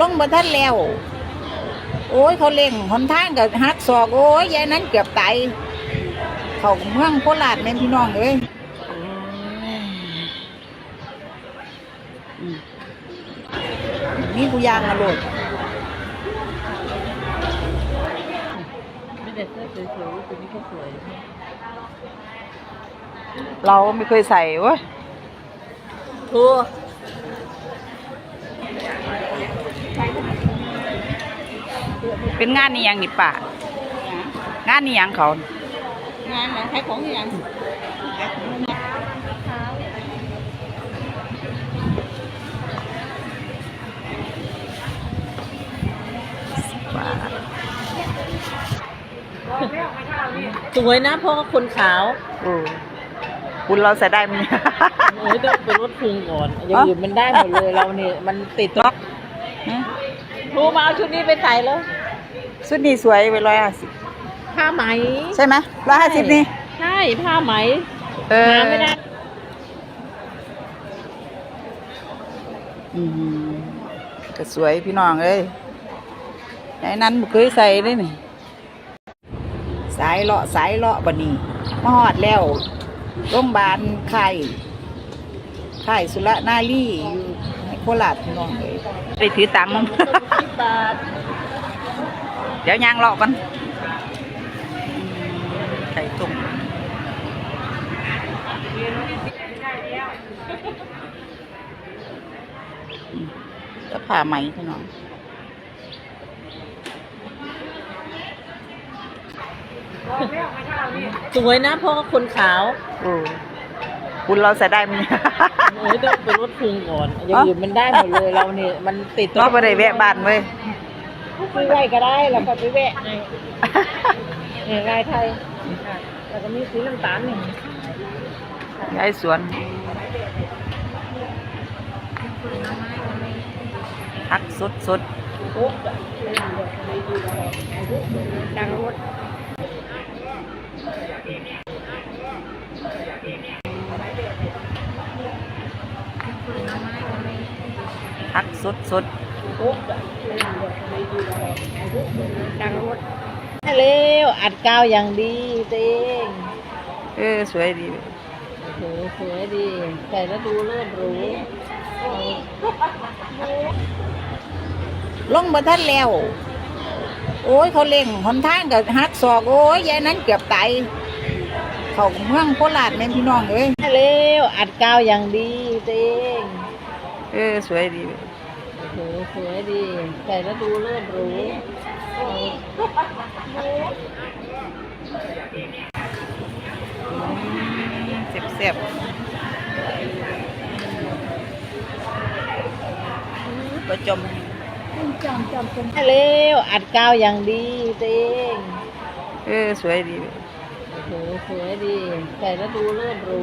ลงมาท่านแล้ว โอ้ยเขาเล่งหนทางกับฮักศอก โอ้ยยายนั้นเกือบตายเขาเมืองโคราชแม่นพี่น้องเอ้ยอืมมีผู้ยางมาโหลดไม่ได้เสื้อสวยๆตัวนี้ก็สวย เราไม่เคยใส่เว้ยทู เป็นงานนี่ยังนี่ป่ะงานนี่ยังเขา งานไหนขายของยังป่าสวยนะเพราะว่าคนขาวโอ้คุณเราใส่ได้มั้ยโอ้ยต้องเป็นรถพุงก่อนอย่างอื่นมันได้หมดเลยเราเนี่ยมันติดตัวทูมาเอาชุดนี้ไปใส่แล้ว สุดนี้สวยไปร้อยห้าสิบผ้าไหม ใช่ไหมร้อยห้าสิบนี่ ใช่ผ้าไหมเออ หาไม่ได้อืมก็สวยพี่น้องเอ้ยไอ้นั้นบ่เคยใส่เลยนี่ สายเลาะสายเลาะบันนี้มาฮอดแล้วโรงพยาบาลไข่ไข่สุรนารีอยู่ในโคราชพี่น้องเอ้ยไปถือตังค์มัน สิบบาท เดี๋ยวยางเลาะกันไข่ต้มอืมแล้วผ่าไหมพี่น้องสวยนะเพราะว่าคนขาวโอ้คุณเราใส่ได้มั้ยโอ้ยต้องเป็นรถพุงก่อน อย่างอื่นมันได้หมดเลยเราเนี่ยมันติดตัว เราไปได้แวะบ้านเว้ย ไปไหวก็ได้แล้วก็ไปแวะในเนี่ยลายไทยแล้วก็มีสีน้ำตาลนี่ย้ายสวนพักสดสดโอ๊ะดังรถพักสดสดโอ๊ะ ดังรถเร็วอัดกาวอย่างดีเต้งเออสวยดีโอ้โหสวยดีใส่แล้วดูเลิศหรูลงมาท่านแล้ว โอ้ยเขาเล่งหนทางกับฮักศอกโอ้ยยายนั้นเกือบตายเขาเมืองโคราชแม่นพี่น้องเอ้ยเร็วอัดกาวอย่างดีเต้งเออสวยดี โอ้โหสวยดีใส่แล้วดูเลิศหรูเสียบเสียบประจมเร็วอัดกาวอย่างดีเต้งเออสวยดีโอ้โหสวยดีใส่แล้วดูเลิศหรู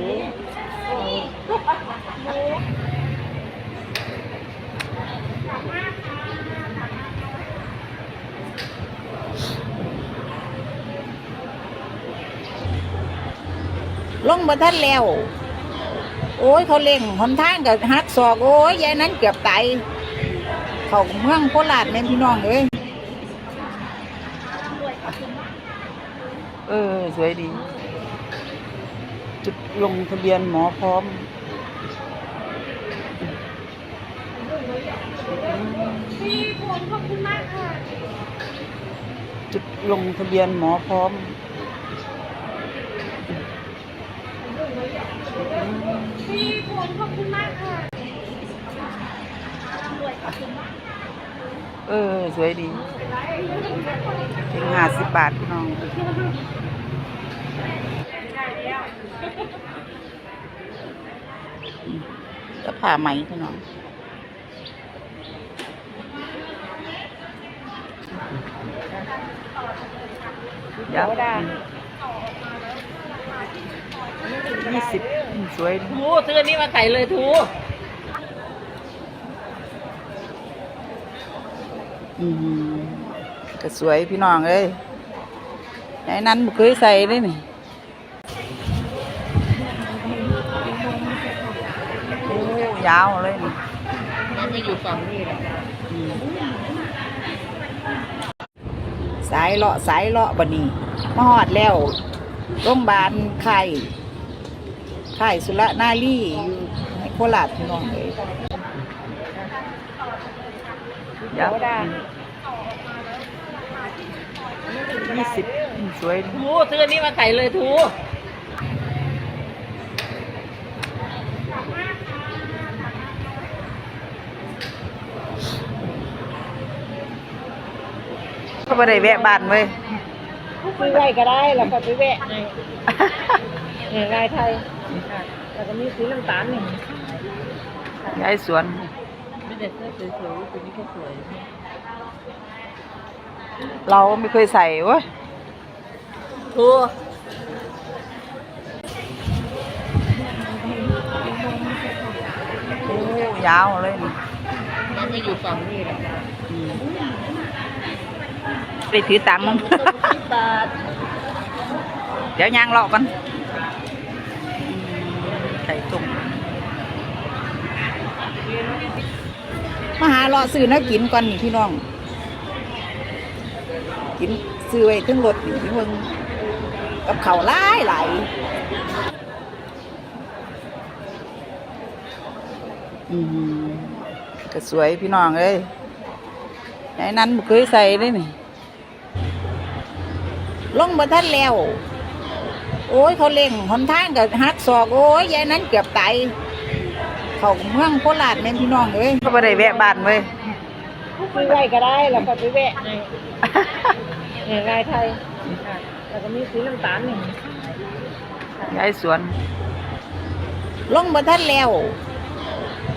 ลงมาท่านแล้ว โอ้ยเขาเล่งหนทางกับฮักศอกโอ้ยยายนั้นเกือบตายเขาเมืองโคราชแม่นพี่น้องเอ้ยเออ สวยดี จุดลงทะเบียนหมอพร้อมจุดลงทะเบียนหมอพร้อม เออ สวยดีถึงห้าสิบบาทพี่น้องอืมจะผ่าไหมพี่น้องเดี๋ยวยี่สิบอืมสวยดีทูซื้ออันนี้มาใส่เลยทู อืมก็สวยพี่น้องเอ้ยไอ้นั้นบ่เคยใส่เลยนี่ยาวเลยนี่ไม่อยู่ฝั่งนี้แหละสายเลาะสายเลาะบันนี้มาฮอดแล้วโรงพยาบาลไข่ไข่สุรนารีอยู่ในโคราชพี่น้องเลย ยวยี่สิบสวยทูซื้ออันนี้มาใส่เลยทูก็ไม่ได้แวะบ้านเว้ยซื้อไว้ก็ได้แล้วก็ไปแวะในเนี่ยลายไทยแล้วก็มีสีน้ำตาลนี่ย้ายสวน ไม่ได้เสื้อสวยๆตัวนี้ก็สวยเราไม่เคยใส่เว้ยทูโอ้ยาวเลยนี่มันไม่อยู่ฝั่งนี้แหละอืมไปถือตามมึงสิบบาทเดี๋ยวยางเลาะกันไข่ต้ม มาหาเลาะซื้อน้กินก่อนนี่พี่น้อง กินซื้อไว้ถึงรถนี่พี่เบิ่งกับเขาวหลายหลายอืมก็สวยพี่น้องเอ้ยไอ้นั้นบ่เคยใส่เลยนี่ลงมาท่านแล้ว โอ้ยเขาเล่งหนทางกับฮักศอก โอ้ยยายนั้นเกือบตาย เขาเมืองโคราชแม่นพี่น้องเอ้ยก็ไม่ได้แวะบ้านเว้ยซื้อไว้ก็ได้แล้วก็ไปแวะในเนี่ยลายไทยแล้วก็มีสีน้ำตาลนี่ยายสวน ลงมาท่านแล้ว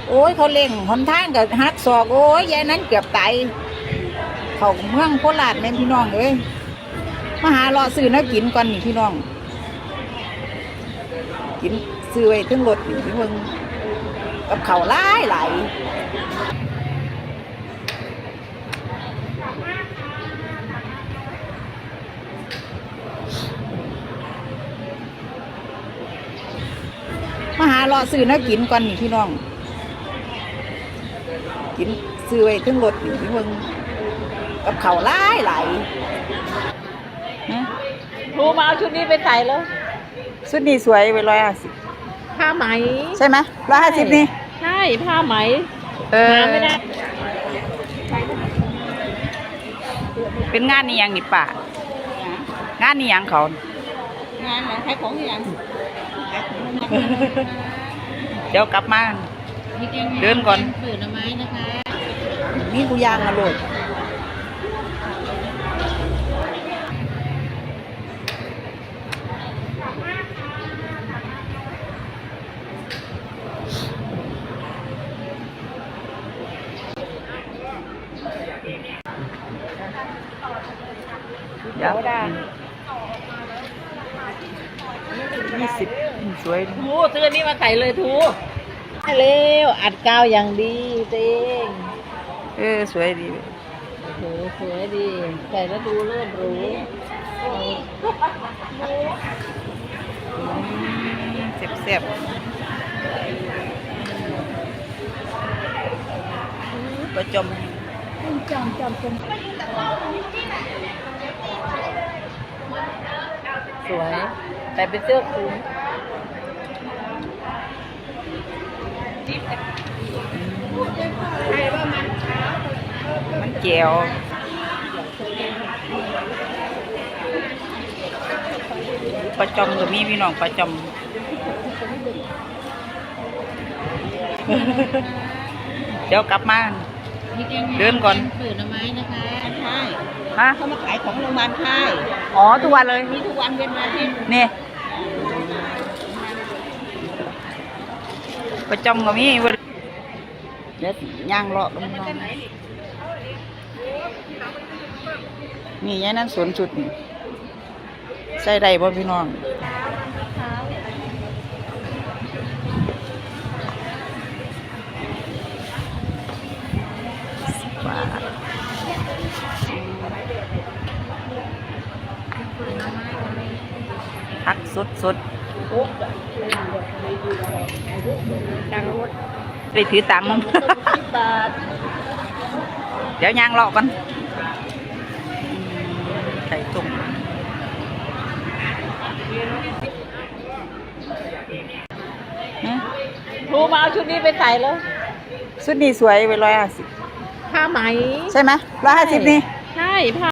โอ้ยเขาเล่งหนทางกับฮักศอก โอ้ยยายนั้นเกือบตายเขาเมืองโคราชแม่นพี่น้องเอ้ยมาหาเลาะซื้อแน้กินก่อนนี่พี่น้อง กินซื้อไว้ถึงรถนี่พี่เบิ่ง กับเขาวหลายหลายมาหาเลาะซื้อแน้กินก่อนนี่พี่น้อง กินซื้อไว้ถึงรถนี่พี่เบิ่งกับเขาวหลายหลายนะทูมาเอาชุดนี้ไปใส่แล้วชุดนี้สวยไปร้อยห้าสิบผ้าไหม ใช่ไหมร้อยห้าสิบนี่ใช่ ผ้าไหมเออ หาไม่ได้เป็นงานนี่ยังนี่ป่างานนี่ยังเขางานไหนขายของที่ยังเดี๋ยวกลับมา เดินก่อนฝืนไม้นะคะมีกูยางมาโหลดเดี๋ยว ยี่สิบสวยทูซื้ออันนี้มาใส่เลยทูได้เร็วอัดกาวอย่างดีเต้งเออสวยดีโอ้โหสวยดีใส่แล้วดูเลิศหรูเสียบเสียบประจม สวย แต่เป็นเสื้อคลุมมันเจียวประจอมก็มีพี่น้องประจอมเดี๋ยวกลับมาเดินก่อนฝืนไม้นะคะใช่ ฮะ เขามาขายของโรงพยาบาลค่ายอ๋อทุกวันเลยมีทุกวันเป็นวันอาทิตย์นี่ประจอมก็มีเว้ยเดี๋ยวสิย่างเลาะกันน้องนี่ยายนั้นสวนชุดนี่ใส่ได้บ่พี่น้อง ไปถือตามมึงสิบบาทเดี๋ยวยางเลาะกันไข่ต้มฮะครูมาเอาชุดนี้ไปใส่แล้ว ชุดนี้สวยไปร้อยห้าสิบผ้าไหม ใช่ไหมร้อยห้าสิบนี่ ใช่ผ้า